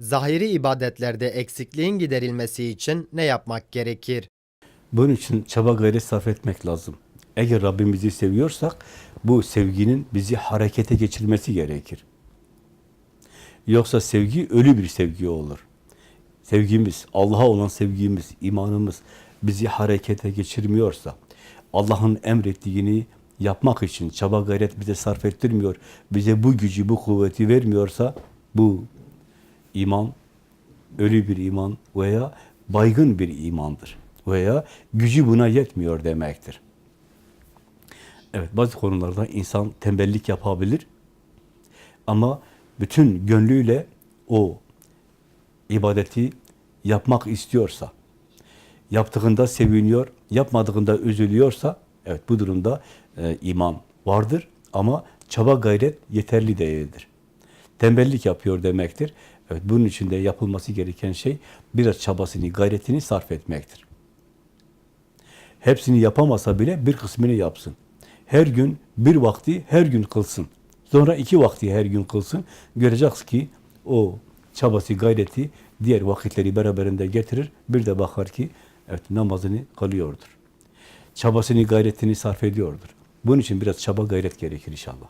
Zahiri ibadetlerde eksikliğin giderilmesi için ne yapmak gerekir? Bunun için çaba gayret sarf etmek lazım. Eğer Rabbimizi seviyorsak bu sevginin bizi harekete geçirmesi gerekir. Yoksa sevgi ölü bir sevgi olur. Sevgimiz, Allah'a olan sevgimiz, imanımız bizi harekete geçirmiyorsa, Allah'ın emrettiğini yapmak için çaba gayret bize sarf ettirmiyor, bize bu gücü, bu kuvveti vermiyorsa, bu iman ölü bir iman veya baygın bir imandır. Veya gücü buna yetmiyor demektir. Evet, bazı konularda insan tembellik yapabilir. Ama bütün gönlüyle o ibadeti yapmak istiyorsa, yaptığında seviniyor, yapmadığında üzülüyorsa, evet bu durumda e, iman vardır ama çaba gayret yeterli değildir. Tembellik yapıyor demektir. Evet, bunun için de yapılması gereken şey biraz çabasını, gayretini sarf etmektir. Hepsini yapamasa bile bir kısmını yapsın. Her gün bir vakti her gün kılsın. Sonra iki vakti her gün kılsın. Göreceksiniz ki o çabası, gayreti diğer vakitleri beraberinde getirir. Bir de bakar ki evet namazını kılıyordur. Çabasını, gayretini sarf ediyordur. Bunun için biraz çaba gayret gerekir inşallah.